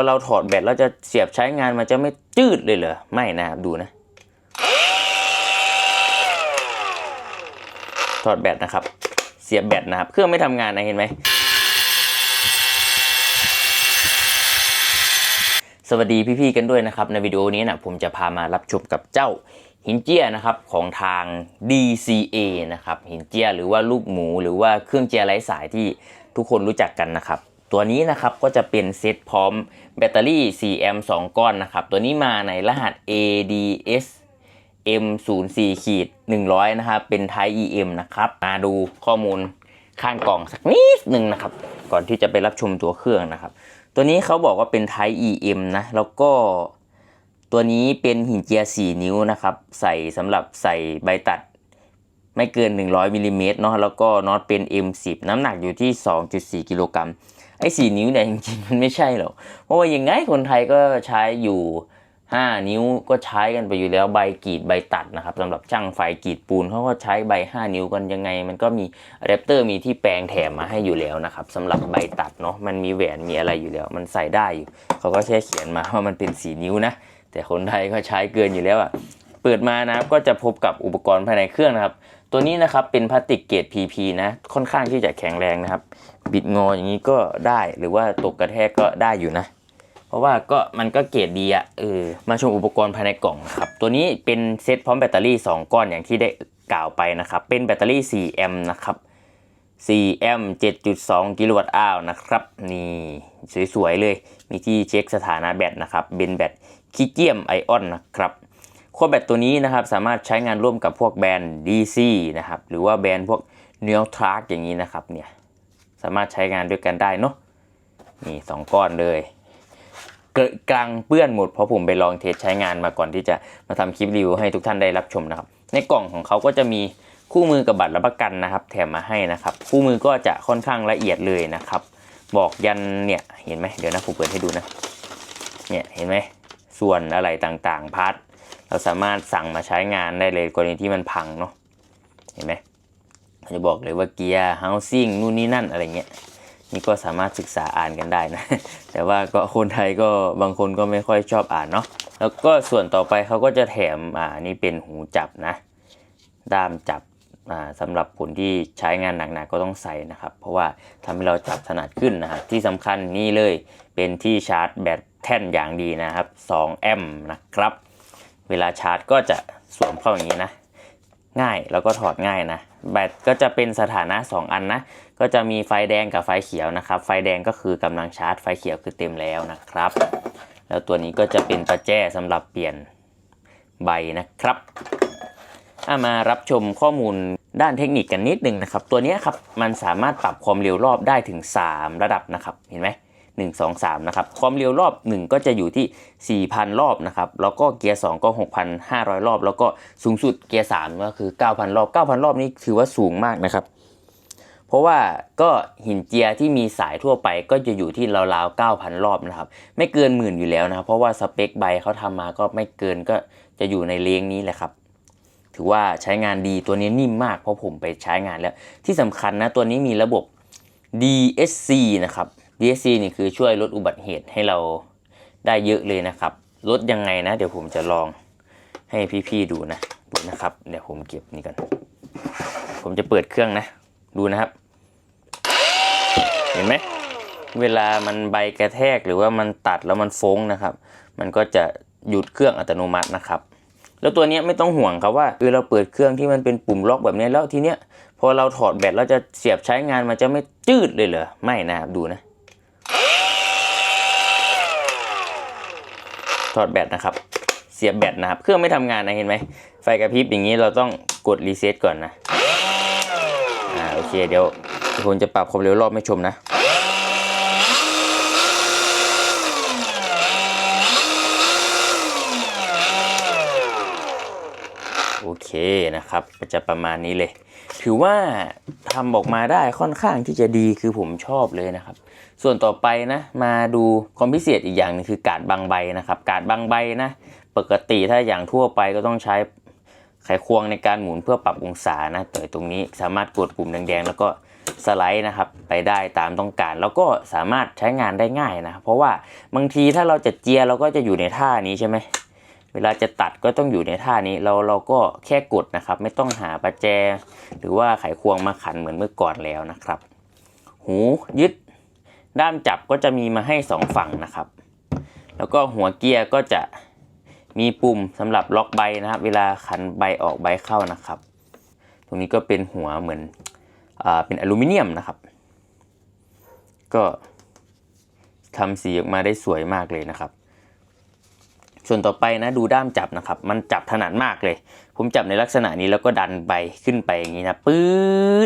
พอเราถอดแบตแล้วจะเสียบใช้งานมันจะไม่จืดเลยเหรอ ไม่นะครับดูนะ ถอดแบตนะครับ เสียบแบตนะครับ เครื่องไม่ทำงานนะเห็นไหมสวัสดีพี่ๆกันด้วยนะครับ ในวิดีโอนี้นะผมจะพามารับชมกับเจ้าหินเจียนะครับของทาง DCA นะครับหินเจียหรือว่าลูกหมูหรือว่าเครื่องเจียไร้สายที่ทุกคนรู้จักกันนะครับ ตัวนี้นะครับก็จะเป็นเซตพร้อมแบตเตอรี่4 a 2ก้อนนะครับ ตัวนี้มาในรหัส ADS M04 ขีด100 นะครับ เป็น Type EM นะครับ มาดูข้อมูลข้างกล่องสักนิดหนึ่งนะครับ ก่อนที่จะไปรับชมตัวเครื่องนะครับ ตัวนี้เขาบอกว่าเป็น Type EM นะ แล้วก็ตัวนี้เป็นหินเจีย 4 นิ้วนะครับ ใส่สำหรับใส่ใบตัดไม่เกิน 100มิลลิเมตรเนาะ แล้วก็น็อตเป็น M10 น้ำหนักอยู่ที่ 2.4 กิโลกรัม ไอ้4นิ้วเนี่ยจริงๆมันไม่ใช่หรอกเพราะว่ายังไงคนไทยก็ใช้อยู่5นิ้วก็ใช้กันไปอยู่แล้วใบกรีดใบตัดนะครับสำหรับช่างไฟกรีดปูนเขาก็ใช้ใบ 5 นิ้วกันยังไง มันก็มีอะแดปเตอร์มีที่แปลงแถมมาให้อยู่แล้วนะครับสำหรับใบตัดเนาะมันมีแหวนมีอะไรอยู่แล้ว มันใส่ได้อยู่เขาก็แค่เขียนมาว่ามันเป็น 4 นิ้วนะแต่คนไทยก็ใช้เกินอยู่แล้วอะ่ะ ปิดมานะครับก็จะพบกับอุปกรณ์ภายในเครื่องนะครับ ตัวนี้นะครับเป็นพลาสติกเกรด PP นะค่อนข้างที่จะแข็งแรงนะครับ บิดงออย่างนี้ก็ได้หรือว่าตกกระแทกก็ได้อยู่นะ เพราะว่าก็มันก็เกรดดีอะเออมาชมอุปกรณ์ภายในกล่องครับตัวนี้เป็นเซตพร้อมแบตเตอรี่ 2 ก้อนอย่างที่ได้กล่าวไปนะครับ เป็นแบตเตอรี่ 4 แอมป์นะครับ 4 แอมป์ 7.2 กิโลวัตต์อาวนะครับ นี่สวยๆเลย มีที่เช็คสถานะแบตนะครับ เป็นแบตคิเจียมไอออนนะครับ ขั้วแบตตัวนี้นะครับสามารถใช้งานร่วมกับพวกแบรนด์ DC นะครับหรือว่าแบรนด์พวก n e o t r a k อย่างนี้นะครับเนี่ยสามารถใช้งานด้วยกันได้เนาะนี่สองก้อนเลยเกิดกลางเปื้อนหมดเพราะผมไปลองเทสใช้งานมาก่อนที่จะมาทำคลิปรีวิวให้ทุกท่านได้รับชมนะครับ ในกล่องของเขาก็จะมีคู่มือกับบัตรรับประกันนะครับ แถมมาให้นะครับ คู่มือก็จะค่อนข้างละเอียดเลยนะครับ บอกยันเนี่ยเห็นไหมเดี๋ยวนะผมเปิดให้ดูนะเนี่ยเห็นไหมส่วนอะไรต่างๆพาร์ท เราสามารถสั่งมาใช้งานได้เลยกรณีที่มันพังเนาะเห็นไหมมันจะบอกเลยว่าเกียร์ housing นู่นนี่นั่นอะไรเงี้ยนี่ก็สามารถศึกษาอ่านกันได้นะ แต่ว่าก็คนไทยก็บางคนก็ไม่ค่อยชอบอ่านเนาะแล้วก็ส่วนต่อไปเขาก็จะแถมอ่านี่เป็นหูจับนะ ด้ามจับอ่าสำหรับคนที่ใช้งานหนักๆก็ต้องใส่นะครับ เพราะว่าทำให้เราจับถนัดขึ้นนะครับที่สำคัญนี่เลยเป็นที่ชาร์จแบตแท่นอย่างดีนะครับ 2 แอมป์นะครับ เวลาชาร์จก็จะสวมเข้าอย่างนี้นะ ง่ายแล้วก็ถอดง่ายนะ แบตก็จะเป็นสถานะ 2 อันนะ ก็จะมีไฟแดงกับไฟเขียวนะครับ ไฟแดงก็คือกำลังชาร์จ ไฟเขียวคือเต็มแล้วนะครับ แล้วตัวนี้ก็จะเป็นประแจสำหรับเปลี่ยนใบนะครับอะมารับชมข้อมูลด้านเทคนิคกันนิดนึงนะครับ ตัวนี้ครับมันสามารถปรับความเร็วรอบได้ถึง 3 ระดับนะครับ เห็นไหม 1 2 3 นะครับ ความเร็วรอบ 1 ก็จะอยู่ที่ 4,000 รอบนะครับ แล้วก็เกียร์ 2 ก็ 6,500 รอบ แล้วก็สูงสุดเกียร์ 3 ก็คือ 9,000 รอบ 9,000 รอบนี้ถือว่าสูงมากนะครับ เพราะว่าก็หินเจียที่มีสายทั่วไปก็จะอยู่ที่ราวๆ 9,000 รอบนะครับ ไม่เกินหมื่นอยู่แล้วนะครับเพราะว่าสเปคใบเขาทำมาก็ไม่เกินก็จะอยู่ในเลงนี้แหละครับถือว่าใช้งานดีตัวนี้นิ่มมากเพราะผมไปใช้งานแล้ว ที่สำคัญนะตัวนี้มีระบบ DSC นะครับ DSC นี่คือช่วยลดอุบัติเหตุให้เราได้เยอะเลยนะครับ ลดยังไงนะ เดี๋ยวผมจะลองให้พี่ๆดูนะดูนะครับ เดี๋ยวผมเก็บนี่ก่อน ผมจะเปิดเครื่องนะ ดูนะครับ เห็นไหม เวลามันใบกระแทกหรือว่ามันตัดแล้วมันฟงนะครับ มันก็จะหยุดเครื่องอัตโนมัตินะครับแล้วตัวนี้ไม่ต้องห่วงครับว่าเออเราเปิดเครื่องที่มันเป็นปุ่มล็อกแบบนี้แล้วทีเนี้ยพอเราถอดแบตแล้วจะเสียบใช้งานมันจะไม่จืดเลยเหรอไม่นะครับดูนะ ถอดแบตนะครับ เสียบแบตนะครับ เครื่องไม่ทำงานนะเห็นไหมไฟกระพริบอย่างนี้เราต้องกดรีเซ็ตก่อนนะอ่าโอเคเดี๋ยวผมจะปรับความเร็วรอบให้ชมนะโอเคนะครับก็จะประมาณนี้เลย ถือว่าทำออกมาได้ค่อนข้างที่จะดีคือผมชอบเลยนะครับ ส่วนต่อไปนะมาดูความพิเศษอีกอย่างนึงคือการดบางใบนะครับการดบางใบนะปกติถ้าอย่างทั่วไปก็ต้องใช้ไขควงในการหมุนเพื่อปรับองศานะแต่ตรงนี้สามารถกดปุ่มแดงๆ แล้วก็สไลด์นะครับไปได้ตามต้องการ แล้วก็สามารถใช้งานได้ง่ายนะ เพราะว่าบางทีถ้าเราจะเจียเราก็จะอยู่ในท่านี้ใช่ไหมเวลาจะตัดก็ต้องอยู่ในท่านี้เราเราก็แค่กดนะครับ ไม่ต้องหาประแจ หรือว่าไขควงมาขันเหมือนเมื่อก่อนแล้วนะครับ หูยึด ด้ามจับก็จะมีมาให้สองฝั่งนะครับ แล้วก็หัวเกียร์ก็จะมีปุ่มสำหรับล็อกใบนะครับ เวลาขันใบออกใบเข้านะครับ ตรงนี้ก็เป็นหัวเหมือนอ่าเป็นอลูมิเนียมนะครับ ก็ทำสีออกมาได้สวยมากเลยนะครับ ส่วนต่อไปนะดูด้ามจับนะครับ มันจับถนัดมากเลย ผมจับในลักษณะนี้แล้วก็ดันใบขึ้นไปอย่างนี้นะปื๊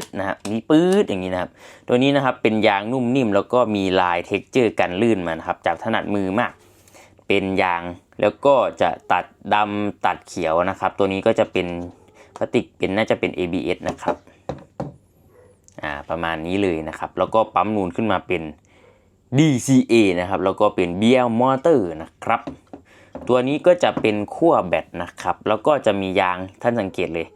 ดนะครับนี่ปื๊ดอย่างนี้นะครับ ตัวนี้นะครับเป็นยางนุ่มนิ่มแล้วก็มีลายเท็กเจอร์กันลื่นมานะครับจับถนัดมือมาก เป็นยางแล้วก็จะตัดดำตัดเขียวนะครับ ตัวนี้ก็จะเป็นพลาสติกเป็นน่าจะเป็น ABS นะครับอ่าประมาณนี้เลยนะครับ แล้วก็ปั๊มนูนขึ้นมาเป็น DCA นะครับแล้วก็เป็น BL Motor นะครับ ตัวนี้ก็จะเป็นขั้วแบตนะครับ แล้วก็จะมียางท่านสังเกตเลย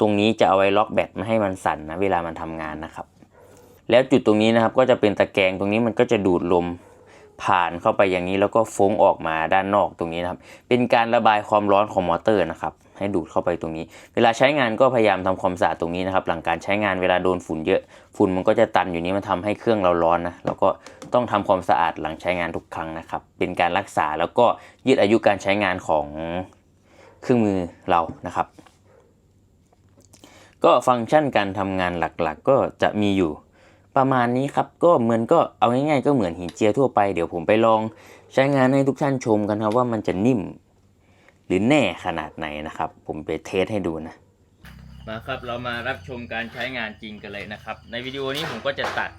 ตรงนี้จะเอาไว้ล็อกแบตไม่ให้มันสั่นนะเวลามันทำงานนะครับ แล้วจุดตรงนี้นะครับก็จะเป็นตะแกรงตรงนี้มันก็จะดูดลม ผ่านเข้าไปอย่างนี้แล้วก็ฟงออกมาด้านนอกตรงนี้นะครับ เป็นการระบายความร้อนของมอเตอร์นะครับ ให้ดูดเข้าไปตรงนี้ เวลาใช้งานก็พยายามทำความสะอาดตรงนี้นะครับ หลังการใช้งานเวลาโดนฝุ่นเยอะ ฝุ่นมันก็จะตันอยู่นี้มันทำให้เครื่องเราร้อนนะ แล้วก็ต้องทำความสะอาดหลังใช้งานทุกครั้งนะครับ เป็นการรักษาแล้วก็ยืดอายุการใช้งานของเครื่องมือเรานะครับ ก็ฟังก์ชันการทำงานหลักๆก็จะมีอยู่ ประมาณนี้ครับ ก็เหมือนก็เอาง่ายๆก็เหมือนหินเจียทั่วไปเดี๋ยวผมไปลองใช้งานให้ทุกท่านชมกันครับว่ามันจะนิ่ม หรือแน่ขนาดไหนนะครับ ผมไปเทสให้ดูนะมาครับเรามารับชมการใช้งานจริงกันเลยนะครับ ในวิดีโอนี้ผมก็จะตัด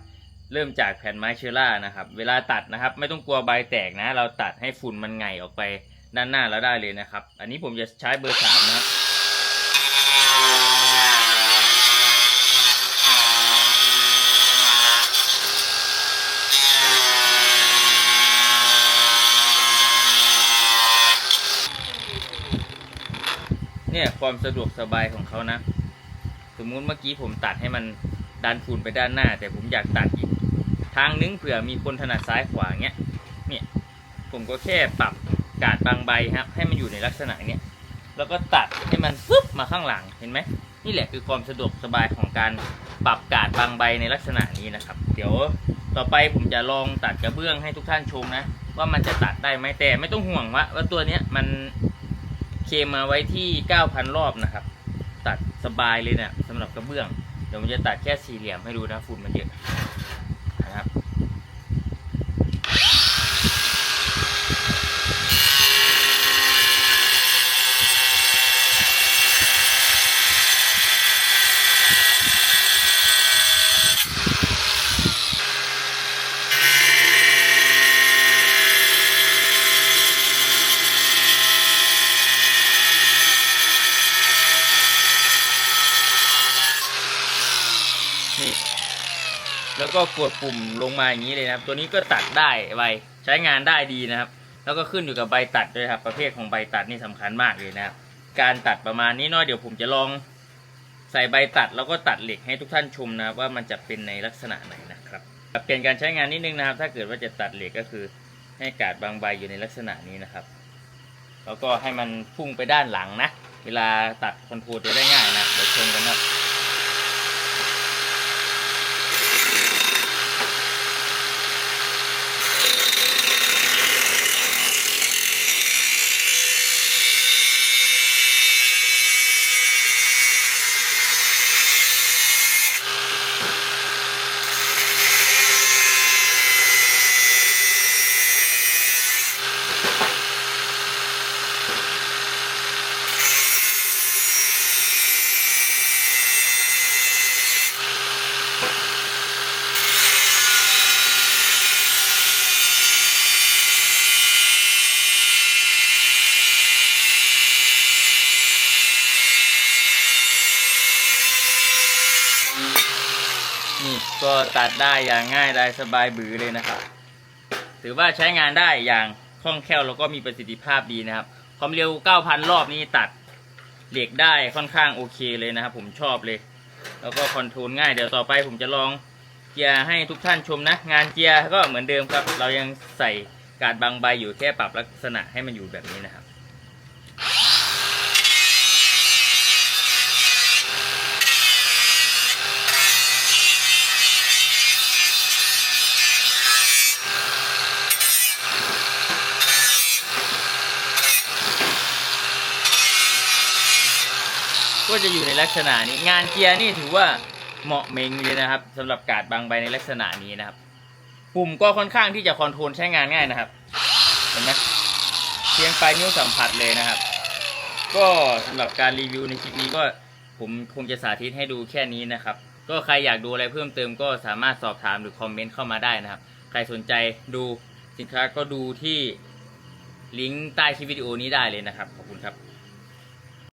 เริ่มจากแผ่นไม้เชอร่านะครับ เวลาตัดนะครับ ไม่ต้องกลัวใบแตกนะ เราตัดให้ฝุ่นมันไงออกไปด้านหน้าแล้วได้เลยนะครับ อันนี้ผมจะใช้เบอร์สามนะครับ ความสะดวกสบายของเขานะ สมมุติเมื่อกี้ผมตัดให้มันดันฝุ่นไปด้านหน้า แต่ผมอยากตัดอีกทางนึงเผื่อมีคนถนัดซ้ายขวาเงี้ยเนี่ยผมก็แค่ปรับกาดบางใบครับ ให้มันอยู่ในลักษณะเนี้ยแล้วก็ตัดให้มันฟึบมาข้างหลังเห็นไหมนี่แหละคือความสะดวกสบายของการปรับกาดบางใบในลักษณะนี้นะครับ เดี๋ยวต่อไปผมจะลองตัดกระเบื้องให้ทุกท่านชมนะ ว่ามันจะตัดได้ไหมแต่ไม่ต้องห่วงว่าว่าตัวเนี้ยมัน เคมมาไว้ที่ 9,000 รอบนะครับ ตัดสบายเลยเนะี่ยสำหรับกระเบื้อง เดี๋ยวมันจะตัดแค่สี่เหลี่ยมให้ดูนะฝุ่นมันเยอะนะครับ นี่ แล้ว ก็กดปุ่มลงมาอย่างนี้เลยนะครับ ตัวนี้ก็ตัดได้ไวใช้งานได้ดีนะครับ แล้วก็ขึ้นอยู่กับใบตัดด้วยครับ ประเภทของใบตัดนี่สำคัญมากเลยนะครับ การตัดประมาณนี้เนาะเดี๋ยวผมจะลองใส่ใบตัดแล้วก็ตัดเหล็กให้ทุกท่านชมนะครับว่ามันจะเป็นในลักษณะไหนนะครับเปลี่ยนการใช้งานนิดนึงนะครับ ถ้าเกิดว่าจะตัดเหล็กก็คือให้กาดบางใบอยู่ในลักษณะนี้นะครับ แล้วก็ให้มันพุ่งไปด้านหลังนะ เวลาตัดคอนโทรลจะได้ง่ายนะเดี๋ยวชมกันครับ นี่ ก็ตัดได้อย่างง่ายได้สบายบือเลยนะครับ ถือว่าใช้งานได้อย่างคล่องแคล่วแล้วก็มีประสิทธิภาพดีนะครับ ความเร็ว 9,000 รอบนี้ตัดเหล็กได้ค่อนข้างโอเคเลยนะครับ ผมชอบเลย แล้วก็คอนโทรลง่ายเดี๋ยวต่อไปผมจะลองเกียร์ให้ทุกท่านชมนะ งานเกียร์ก็เหมือนเดิมครับ เรายังใส่การบางใบอยู่แค่ปรับลักษณะให้มันอยู่แบบนี้นะครับ ก็จะอยู่ในลักษณะนี้ งานเกียร์นี่ถือว่าเหมาะเมงเลยนะครับสำหรับการดบางใบในลักษณะนี้นะครับ ปุ่มก็ค่อนข้างที่จะคอนโทรลใช้งานง่ายนะครับ เห็นไหมเพียงปลายนิ้วสัมผัสเลยนะครับ ก็สำหรับการรีวิวในคลิปนี้ก็ผมคงจะสาธิตให้ดูแค่นี้นะครับ ก็ใครอยากดูอะไรเพิ่มเติมก็สามารถสอบถามหรือคอมเมนต์เข้ามาได้นะครับ ใครสนใจดูสินค้าก็ดูที่ลิงก์ใต้คลิปวิดีโอนี้ได้เลยนะครับ ขอบคุณครับ